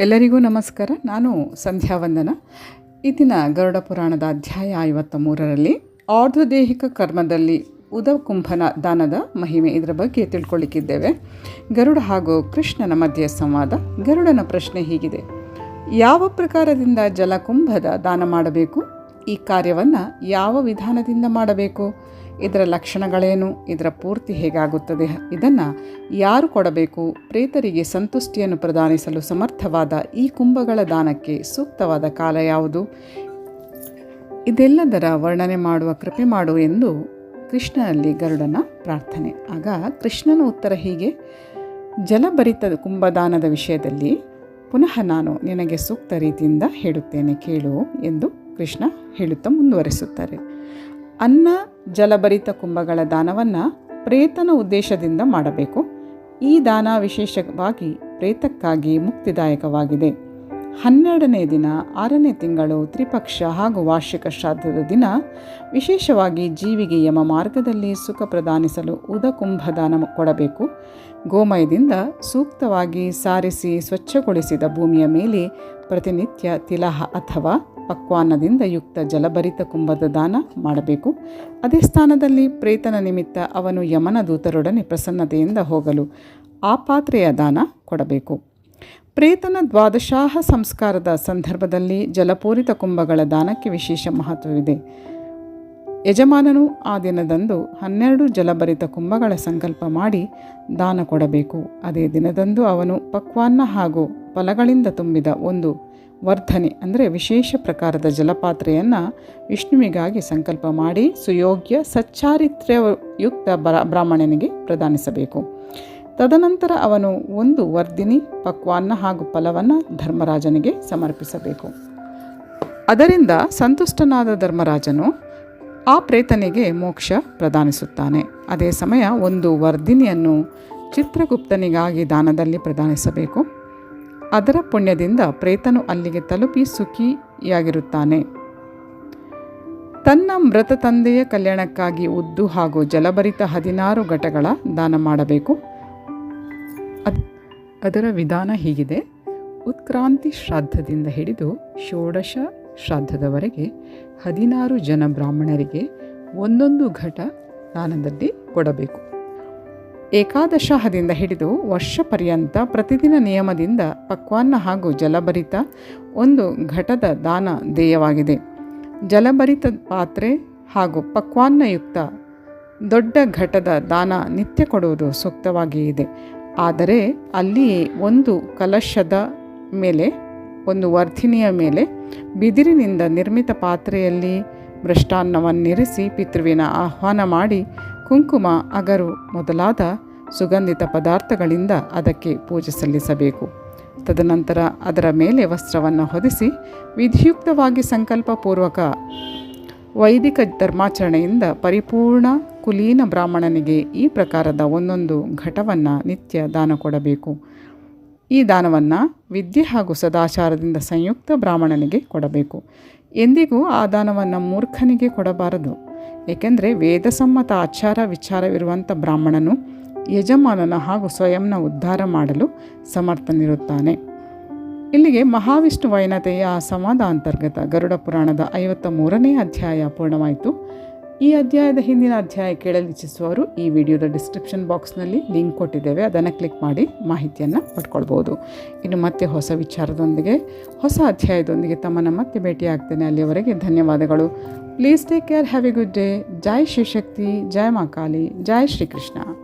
ಎಲ್ಲರಿಗೂ ನಮಸ್ಕಾರ. ನಾನು ಸಂಧ್ಯಾ ವಂದನ. ದಿನ ಗರುಡ ಪುರಾಣದ ಅಧ್ಯಾಯ ಐವತ್ತ ಮೂರರಲ್ಲಿ ಆರ್ಧದೇಹಿಕ ಕರ್ಮದಲ್ಲಿ ಉದಕುಂಭನ ದಾನದ ಮಹಿಮೆ ಇದರ ಬಗ್ಗೆ ತಿಳ್ಕೊಳ್ಳಿಕ್ಕಿದ್ದೇವೆ ಗರುಡ ಹಾಗೂ ಕೃಷ್ಣನ ಮಧ್ಯೆ ಸಂವಾದ. ಗರುಡನ ಪ್ರಶ್ನೆ ಹೀಗಿದೆ. ಯಾವ ಪ್ರಕಾರದಿಂದ ಜಲಕುಂಭದ ದಾನ ಮಾಡಬೇಕು? ಈ ಕಾರ್ಯವನ್ನು ಯಾವ ವಿಧಾನದಿಂದ ಮಾಡಬೇಕು? ಇದರ ಲಕ್ಷಣಗಳೇನು? ಇದರ ಪೂರ್ತಿ ಹೇಗಾಗುತ್ತದೆ? ಇದನ್ನು ಯಾರು ಕೊಡಬೇಕು? ಪ್ರೇತರಿಗೆ ಸಂತುಷ್ಟಿಯನ್ನು ಪ್ರದಾನಿಸಲು ಸಮರ್ಥವಾದ ಈ ಕುಂಭಗಳ ದಾನಕ್ಕೆ ಸೂಕ್ತವಾದ ಕಾಲ ಯಾವುದು? ಇದೆಲ್ಲದರ ವರ್ಣನೆ ಮಾಡುವ ಕೃಪೆ ಮಾಡು ಎಂದು ಕೃಷ್ಣನಲ್ಲಿ ಗರುಡನ ಪ್ರಾರ್ಥನೆ. ಆಗ ಕೃಷ್ಣನ ಉತ್ತರ ಹೀಗೆ, ಜಲಭರಿತ ಕುಂಭದಾನದ ವಿಷಯದಲ್ಲಿ ಪುನಃ ನಾನು ನಿನಗೆ ಸೂಕ್ತ ರೀತಿಯಿಂದ ಹೇಳುತ್ತೇನೆ, ಕೇಳು ಎಂದು ಕೃಷ್ಣ ಹೇಳುತ್ತಾ ಮುಂದುವರಿಸುತ್ತಾರೆ. ಅನ್ನ ಜಲಭರಿತ ಕುಂಭಗಳ ದಾನವನ್ನು ಪ್ರೇತನ ಉದ್ದೇಶದಿಂದ ಮಾಡಬೇಕು. ಈ ದಾನ ವಿಶೇಷವಾಗಿ ಪ್ರೇತಕ್ಕಾಗಿ ಮುಕ್ತಿದಾಯಕವಾಗಿದೆ. ಹನ್ನೆರಡನೇ ದಿನ, ಆರನೇ ತಿಂಗಳು ತ್ರಿಪಕ್ಷ ಹಾಗೂ ವಾರ್ಷಿಕ ಶ್ರಾದ್ದದ ದಿನ. ವಿಶೇಷವಾಗಿ ಜೀವಿಗೆ ಯಮ ಮಾರ್ಗದಲ್ಲಿ ಸುಖ ಪ್ರದಾನಿಸಲು ಉದಕುಂಭದಾನ ಕೊಡಬೇಕು. ಗೋಮಯದಿಂದ ಸೂಕ್ತವಾಗಿ ಸಾರಿಸಿ ಸ್ವಚ್ಛಗೊಳಿಸಿದ ಭೂಮಿಯ ಮೇಲೆ ಪ್ರತಿನಿತ್ಯ ತಿಲಹ ಅಥವಾ ಪಕ್ವಾನ್ನದಿಂದ ಯುಕ್ತ ಜಲಭರಿತ ಕುಂಭದ ದಾನ ಮಾಡಬೇಕು. ಅದೇ ಸ್ಥಾನದಲ್ಲಿ ಪ್ರೇತನ ನಿಮಿತ್ತ ಅವನು ಯಮನ ದೂತರೊಡನೆ ಪ್ರಸನ್ನತೆಯಿಂದ ಹೋಗಲು ಆ ಪಾತ್ರೆಯ ದಾನ ಕೊಡಬೇಕು. ಪ್ರೇತನ ದ್ವಾದಶಾಹ ಸಂಸ್ಕಾರದ ಸಂದರ್ಭದಲ್ಲಿ ಜಲಪೂರಿತ ಕುಂಭಗಳ ದಾನಕ್ಕೆ ವಿಶೇಷ ಮಹತ್ವವಿದೆ. ಯಜಮಾನನು ಆ ದಿನದಂದು ಹನ್ನೆರಡು ಜಲಭರಿತ ಕುಂಭಗಳ ಸಂಕಲ್ಪ ಮಾಡಿ ದಾನ ಕೊಡಬೇಕು. ಅದೇ ದಿನದಂದು ಅವನು ಪಕ್ವಾನ್ನ ಹಾಗೂ ಫಲಗಳಿಂದ ತುಂಬಿದ ಒಂದು ವರ್ಧನೆ, ಅಂದರೆ ವಿಶೇಷ ಪ್ರಕಾರದ ಜಲಪಾತ್ರೆಯನ್ನು ವಿಷ್ಣುವಿಗಾಗಿ ಸಂಕಲ್ಪ ಮಾಡಿ ಸುಯೋಗ್ಯ ಸಚ್ಚಾರಿತ್ರ್ಯಯುಕ್ತ ಬರ, ಬ್ರಾಹ್ಮಣನಿಗೆ ಪ್ರದಾನಿಸಬೇಕು. ತದನಂತರ ಅವನು ಒಂದು ವರ್ಧಿನಿ, ಪಕ್ವಾನ್ನ ಹಾಗೂ ಫಲವನ್ನು ಧರ್ಮರಾಜನಿಗೆ ಸಮರ್ಪಿಸಬೇಕು. ಅದರಿಂದ ಸಂತುಷ್ಟನಾದ ಧರ್ಮರಾಜನು ಆ ಪ್ರೇತನಿಗೆ ಮೋಕ್ಷ ಪ್ರದಾನಿಸುತ್ತಾನೆ. ಅದೇ ಸಮಯ ಒಂದು ವರ್ಧಿನಿಯನ್ನು ಚಿತ್ರಗುಪ್ತನಿಗಾಗಿ ದಾನದಲ್ಲಿ ಪ್ರದಾನಿಸಬೇಕು. ಅದರ ಪುಣ್ಯದಿಂದ ಪ್ರೇತನು ಅಲ್ಲಿಗೆ ತಲುಪಿ ಸುಖಿಯಾಗಿರುತ್ತಾನೆ. ತನ್ನ ಮೃತ ತಂದೆಯ ಕಲ್ಯಾಣಕ್ಕಾಗಿ ಉದ್ದು ಹಾಗೂ ಜಲಭರಿತ ಹದಿನಾರು ಘಟಗಳ ದಾನ ಮಾಡಬೇಕು. ಅದ್ ಅದರ ವಿಧಾನ ಹೀಗಿದೆ. ಉತ್ಕ್ರಾಂತಿ ಶ್ರಾದ್ದದಿಂದ ಹಿಡಿದು ಷೋಡಶ ಶ್ರಾದ್ದದವರೆಗೆ ಹದಿನಾರು ಜನ ಬ್ರಾಹ್ಮಣರಿಗೆ ಒಂದೊಂದು ಘಟ ದಾನದಲ್ಲಿ ಕೊಡಬೇಕು. ಏಕಾದಶಹದಿಂದ ಹಿಡಿದು ವರ್ಷ ಪರ್ಯಂತ ಪ್ರತಿದಿನ ನಿಯಮದಿಂದ ಪಕ್ವಾನ್ನ ಹಾಗೂ ಜಲಭರಿತ ಒಂದು ಘಟದ ದಾನ ಧ್ಯೇಯವಾಗಿದೆ. ಜಲಭರಿತ ಪಾತ್ರೆ ಹಾಗೂ ಪಕ್ವಾನ್ನಯುಕ್ತ ದೊಡ್ಡ ಘಟದ ದಾನ ನಿತ್ಯ ಕೊಡುವುದು ಸೂಕ್ತವಾಗಿಯೇ ಇದೆ. ಆದರೆ ಅಲ್ಲಿಯೇ ಒಂದು ಕಲಶದ ಮೇಲೆ, ಒಂದು ವರ್ಧಿನಿಯ ಮೇಲೆ, ಬಿದಿರಿನಿಂದ ನಿರ್ಮಿತ ಪಾತ್ರೆಯಲ್ಲಿ ಮೃಷ್ಟಾನ್ನವನ್ನಿರಿಸಿ ಪಿತೃವಿನ ಆಹ್ವಾನ ಮಾಡಿ ಕುಂಕುಮ, ಅಗರು ಮೊದಲಾದ ಸುಗಂಧಿತ ಪದಾರ್ಥಗಳಿಂದ ಅದಕ್ಕೆ ಪೂಜೆ ಸಲ್ಲಿಸಬೇಕು. ತದನಂತರ ಅದರ ಮೇಲೆ ವಸ್ತ್ರವನ್ನು ಹೊದಿಸಿ ವಿಧಿಯುಕ್ತವಾಗಿ ಸಂಕಲ್ಪಪೂರ್ವಕ ವೈದಿಕ ಧರ್ಮಾಚರಣೆಯಿಂದ ಪರಿಪೂರ್ಣ ಕುಲೀನ ಬ್ರಾಹ್ಮಣನಿಗೆ ಈ ಪ್ರಕಾರದ ಒಂದೊಂದು ಘಟವನ್ನು ನಿತ್ಯ ದಾನ ಕೊಡಬೇಕು. ಈ ದಾನವನ್ನು ವಿದ್ಯೆ ಹಾಗೂ ಸದಾಚಾರದಿಂದ ಸಂಯುಕ್ತ ಬ್ರಾಹ್ಮಣನಿಗೆ ಕೊಡಬೇಕು. ಎಂದಿಗೂ ಆ ದಾನವನ್ನು ಮೂರ್ಖನಿಗೆ ಕೊಡಬಾರದು. ಏಕೆಂದರೆ ವೇದಸಮ್ಮತ ಆಚಾರ ವಿಚಾರವಿರುವಂಥ ಬ್ರಾಹ್ಮಣನು ಯಜಮಾನನ ಹಾಗೂ ಸ್ವಯಂನ ಉದ್ಧಾರ ಮಾಡಲು ಸಮರ್ಥನಿರುತ್ತಾನೆ. ಇಲ್ಲಿಗೆ ಮಹಾವಿಷ್ಣು ವೈನತೆಯ ಸಂವಾದ ಅಂತರ್ಗತ ಗರುಡ ಪುರಾಣದ ಐವತ್ತ ಮೂರನೇ ಅಧ್ಯಾಯ ಪೂರ್ಣವಾಯಿತು. ಈ ಅಧ್ಯಾಯದ ಹಿಂದಿನ ಅಧ್ಯಾಯ ಕೇಳಲಿಚ್ಛಿಸುವವರು ಈ ವಿಡಿಯೋದ ಡಿಸ್ಕ್ರಿಪ್ಷನ್ ಬಾಕ್ಸ್ನಲ್ಲಿ ಲಿಂಕ್ ಕೊಟ್ಟಿದ್ದೇವೆ. ಅದನ್ನು ಕ್ಲಿಕ್ ಮಾಡಿ ಮಾಹಿತಿಯನ್ನು ಪಡ್ಕೊಳ್ಬೋದು. ಇನ್ನು ಮತ್ತೆ ಹೊಸ ವಿಚಾರದೊಂದಿಗೆ, ಹೊಸ ಅಧ್ಯಾಯದೊಂದಿಗೆ ತಮ್ಮನ್ನು ಮತ್ತೆ ಭೇಟಿಯಾಗ್ತೇನೆ ಅಲ್ಲಿಯವರೆಗೆ. ಧನ್ಯವಾದಗಳು. Please take care have a good day ಜೈ ಶಿವಶಕ್ತಿ ಜೈ ಮಾಕಾಲಿ ಜೈ ಶ್ರೀಕೃಷ್ಣ.